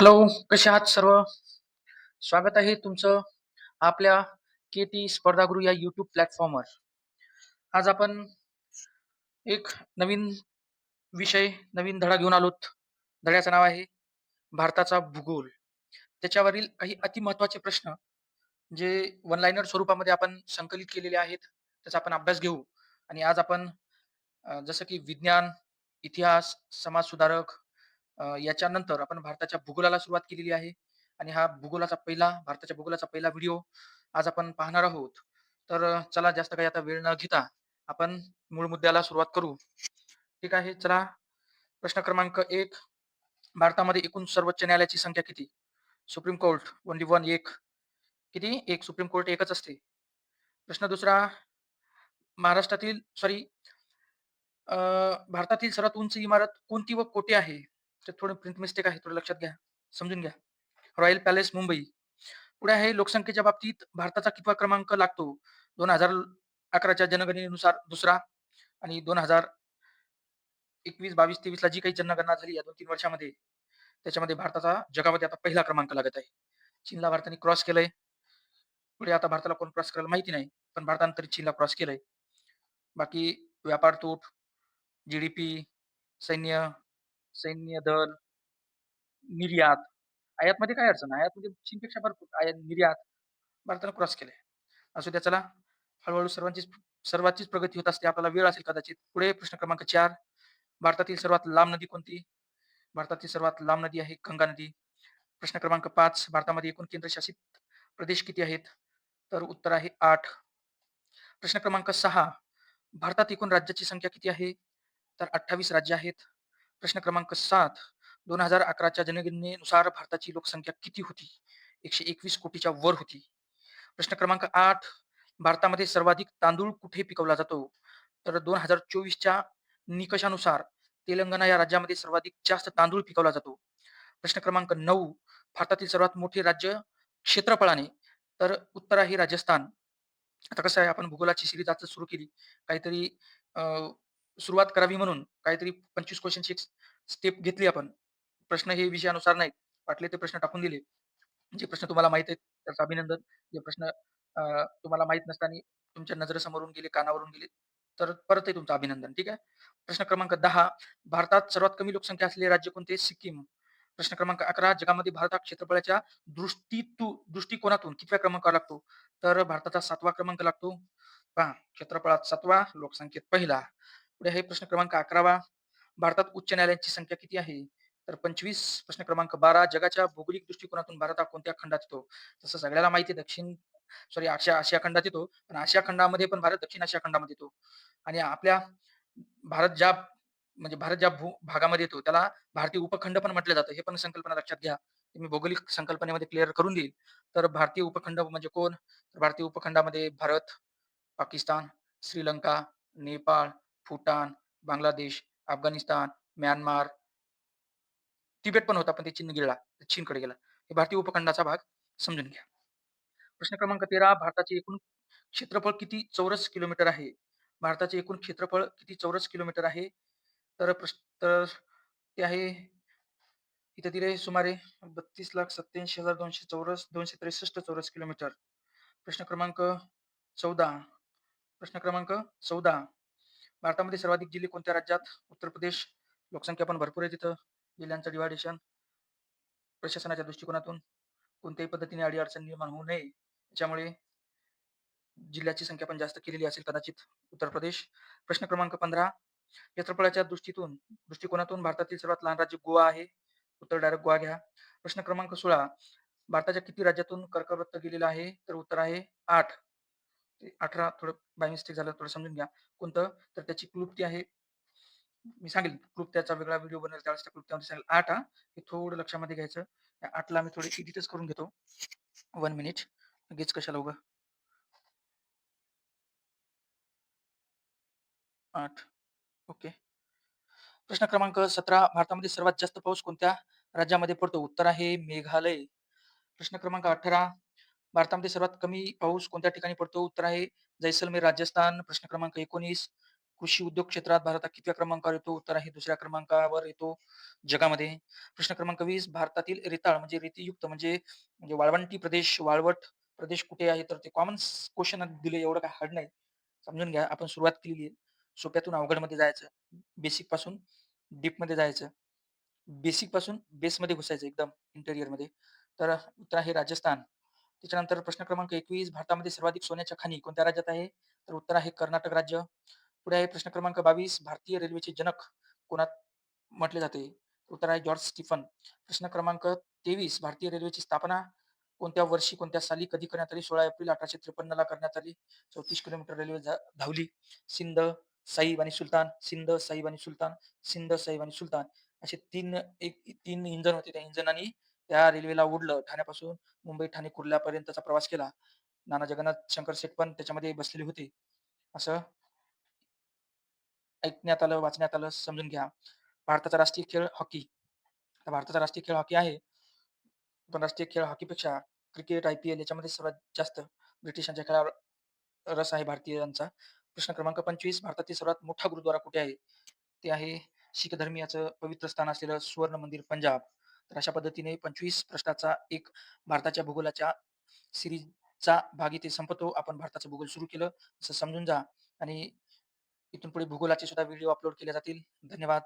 Hello, कसे आहात सर्व? स्वागत आहे तुमचं आपल्या के-टी स्पर्धागुरु या युट्यूब प्लॅटफॉर्मवर. आज आपण एक नवीन विषय, नवीन धडा घेऊन आलोत. धड्याचं नाव आहे भारताचा भूगोल. त्याच्यावरील काही अतिमहत्वाचे प्रश्न जे वन लाईनर स्वरूपामध्ये आपण संकलित केलेले आहेत, त्याचा आपण अभ्यास घेऊ आणि आज आपण जसं की विज्ञान, इतिहास, समाजसुधारक अ, याच्यानंतर आपण भारताच्या भूगोलाला सुरुवात केलेली आहे आणि हा भूगोलाचा पहिला भारताच्या भूगोलाचा पहिला व्हिडिओ आज आपण पाहणार आहोत. तर अ, चला जास्त काही आता वेळ न घेता आपण मूळ मुद्द्याला सुरुवात करू. ठीक आहे. चला प्रश्न क्रमांक 1 भारतामध्ये एकूण सर्वोच्च न्यायालयाची संख्या किती? सुप्रीम कोर्ट ओन्ली 1 1 किती? 1 सुप्रीम कोर्ट एकच असते. प्रश्न दुसरा महाराष्ट्रातील सॉरी अ, भारतातील सर्वात उंच इमारत कोणती व कोठे आहे? तर थोडं प्रिंट मिस्टेक आहे, थोडं लक्षात घ्या, समजून घ्या. Royal palace Mumbai. पुढे आहे लोकसंख्येच्या बाबतीत भारताचा कितवा क्रमांक लागतो? दोन हजार अकराच्या जनगणनेनुसार दुसरा आणि 2021, 22, 23 ला जी काही जनगणना झाली या 2-3 वर्षामध्ये, त्याच्यामध्ये भारताचा जगामध्ये आता पहिला क्रमांक लागत आहे. चीनला भारताने क्रॉस केलंय. पुढे आता भारताला कोण क्रॉस करायला माहिती नाही. पण भारताने तरी चीनला क्रॉस केलंय. बाकी व्यापार तूट, जी-डी-पी, सैन्य, सैन्य दल, निर्यात. आयातमध्ये काय अडचण आयातमध्ये चीनपेक्षा भरपूर आयात निर्यात भारताने क्रॉस केलंय. असू द्या चला. हळूहळू सर्वांचीच सर्वांचीच प्रगती होत असते. आपल्याला वेळ असेल कदाचित. पुढे प्रश्न क्रमांक चार भारतातील सर्वात लांब नदी कोणती? भारतातील सर्वात लांब नदी आहे गंगा नदी. प्रश्न क्रमांक पाच भारतामध्ये एकूण केंद्रशासित प्रदेश किती आहेत? तर उत्तर आहे आठ प्रश्न क्रमांक सहा भारतात एकूण राज्याची संख्या किती आहे? तर 28 राज्य आहेत. प्रश्न क्रमांक सात दोन हजार अकराच्या जनगणनेनुसार भारताची लोकसंख्या किती होती? 121 कोटीच्या वर होती. प्रश्न क्रमांक आठ भारतामध्ये सर्वाधिक तांदूळ कुठे पिकवला जातो? तर दोन हजार चोवीसच्या निकषानुसार तेलंगणा या राज्यामध्ये सर्वाधिक जास्त तांदूळ पिकवला जातो. प्रश्न क्रमांक नऊ भारतातील सर्वात मोठे राज्य क्षेत्रफळाने तर उत्तर आहे राजस्थान. आता कसं आहे आपण भूगोलाची सिरीज आज सुरू केली. काहीतरी सुरुवात करावी म्हणून काहीतरी 25 क्वेशनची स्टेप घेतली आपण. प्रश्न हे विषयानुसार नाहीत. वाटले ते प्रश्न टाकून दिले. जे प्रश्न तुम्हाला माहीत आहेत त्याचं अभिनंदन. जे प्रश्न तुम्हाला माहीत नसताना तुमच्या नजरेसमोरून गेले, कानावरून गेले, तर परतही तुमचं अभिनंदन. ठीक आहे. प्रश्न क्रमांक दहा भारतात सर्वात कमी लोकसंख्या असलेले राज्य कोणते? सिक्कीम. प्रश्न क्रमांक 11 जगामध्ये भारत हा क्षेत्रफळाच्या दृष्टीतू दृष्टिकोनातून कितव्या क्रमांकावर लागतो? तर भारताचा सातवा क्रमांक लागतो. पहा क्षेत्रफळात सातवा लोकसंख्येत पहिला. पुढे आहे प्रश्न क्रमांक 11वा भारतात उच्च न्यायालयांची संख्या किती आहे? तर 25. प्रश्न क्रमांक 12 जगाच्या भौगोलिक दृष्टिकोनातून भारत हा कोणत्या खंडात येतो? तसं सगळ्याला माहिती आहे दक्षिण सॉरी आशिया आशिया खंडात येतो. पण आशिया खंडामध्ये पण भारत दक्षिण आशिया खंडामध्ये येतो. आणि आपल्या भारत ज्या म्हणजे भारत ज्या भू भागामध्ये येतो त्याला भारतीय उपखंड पण म्हटलं जातं. हे पण संकल्पना लक्षात घ्या. मी भौगोलिक संकल्पनेमध्ये क्लिअर करून देईल. तर भारतीय उपखंड म्हणजे कोण? तर भारतीय उपखंडामध्ये भारत, पाकिस्तान, श्रीलंका, नेपाळ, भूटान, बांगलादेश, अफगाणिस्तान, म्यानमार, तिबेट पण होता पण ते चीन गिळला. चीनकडे गेला. हे भारतीय उपखंडाचा भाग समजून घ्या. प्रश्न क्रमांक 13 भारताचे एकूण क्षेत्रफळ किती चौरस किलोमीटर आहे? भारताचे एकूण क्षेत्रफळ किती चौरस किलोमीटर आहे? तर प्रश्न तर ते आहे इथे दिले सुमारे 32,87,200 चौरस 263 चौरस किलोमीटर. प्रश्न क्रमांक 14 प्रश्न क्रमांक 14 भारतामध्ये सर्वाधिक जिल्हे कोणत्या राज्यात? उत्तर प्रदेश. लोकसंख्या पण भरपूर आहे तिथं. जिल्ह्यांचं डिव्हायडेशन प्रशासनाच्या दृष्टिकोनातून कोणत्याही पद्धतीने अडी-अडचण निर्माण होऊ नये याच्यामुळे जिल्ह्याची संख्या पण जास्त केलेली असेल कदाचित उत्तर प्रदेश. प्रश्न क्रमांक 15 क्षेत्रफळाच्या दृष्टीतून दृष्टिकोनातून भारतातील सर्वात लहान राज्य गोवा आहे. उत्तर डायरेक्ट गोवा घ्या. प्रश्न क्रमांक 16 भारताच्या किती राज्यातून कर्कवृत्त गेलेला आहे? तर उत्तर आहे आठ 8. 18 थोडं बाय मिस्टेक झालं थोडं समजून घ्या. कोणतं? तर त्याची क्लृप्ती आहे मी सांगेल क्लृप्त्याचा वेगळा व्हिडिओ बनवेल त्यावेळेस त्या क्लृप्त्यामध्ये सांगेल 8 हां. हे थोडं लक्षामध्ये घ्यायचं. आठला मी थोडी एडिटच करून घेतो. One minute. लगेच कशाला उगा. आठ ओके. प्रश्न क्रमांक 17 भारतामध्ये सर्वात जास्त पाऊस कोणत्या राज्यामध्ये पडतो? उत्तर आहे मेघालय. प्रश्न क्रमांक 18 भारतामध्ये सर्वात कमी पाऊस कोणत्या ठिकाणी पडतो? उत्तर आहे जैसलमेर, राजस्थान. प्रश्न क्रमांक 19 कृषी उद्योग क्षेत्रात भारत हा कितव्या क्रमांकावर येतो? उत्तर आहे दुसऱ्या क्रमांकावर येतो जगामध्ये. प्रश्न क्रमांक वीस भारतातील रेताळ म्हणजे रेतीयुक्त म्हणजे म्हणजे वाळवंटी प्रदेश, वाळवट प्रदेश कुठे आहे? तर ते कॉमन क्वेश्चन दिले एवढं काय हार्ड नाही. समजून घ्या. आपण सुरुवात केलेली आहे. सोप्यातून अवघडमध्ये जायचं. बेसिकपासून डीप डीपमध्ये जायचं. बेसिकपासून बेसमध्ये घुसायचं एकदम इंटेरियरमध्ये तर उत्तर आहे राजस्थान. त्याच्यानंतर प्रश्न क्रमांक 21 भारतामध्ये सर्वाधिक सोन्याच्या खाणी कोणत्या राज्यात आहे? तर उत्तर आहे कर्नाटक राज्य. पुढे आहे प्रश्न क्रमांक 22 भारतीय रेल्वेचे जनक कोणात म्हटले जाते? उत्तर आहे जॉर्ज स्टीफन. प्रश्न क्रमांक 23 भारतीय रेल्वेची स्थापना कोणत्या वर्षी, कोणत्या साली, कधी करण्यात आली? 16 एप्रिल 1853 ला करण्यात आली. 34 किलोमीटर रेल्वे धावली. सिंध, साहिब आणि सुलतान, सिंध, साहिब आणि सुलतान, सिंध, साहिब आणि सुलतान असे तीन एक तीन इंजन होते. त्या इंजिनांनी त्या रेल्वेला ओढलं. ठाण्यापासून मुंबई, ठाणे, कुर्ल्यापर्यंतचा प्रवास केला. नाना जगन्नाथ शंकर शेठ पण त्याच्यामध्ये बसलेले होते. असं ऐकण्यात आलं, वाचण्यात आलं, समजून घ्या. भारताचा राष्ट्रीय खेळ हॉकी. भारताचा राष्ट्रीय खेळ हॉकी आहे. पण राष्ट्रीय खेळ हॉकीपेक्षा क्रिकेट, आय-पी-एल याच्यामध्ये सर्वात जास्त ब्रिटिशांच्या खेळावर रस आहे भारतीयांचा. प्रश्न क्रमांक 25 भारतातील सर्वात मोठा गुरुद्वारा कुठे आहे? ते आहे शीख धर्मियाचं पवित्र स्थान असलेलं सुवर्ण मंदिर पंजाब. तर अशा पद्धतीने 25 प्रश्नाचा एक भारताच्या भूगोलाच्या सिरीजचा भाग इथे संपतो. आपण भारताचं भूगोल सुरू केलं असं समजून जा आणि इथून पुढे भूगोलाचे सुद्धा व्हिडिओ अपलोड केले जातील. धन्यवाद.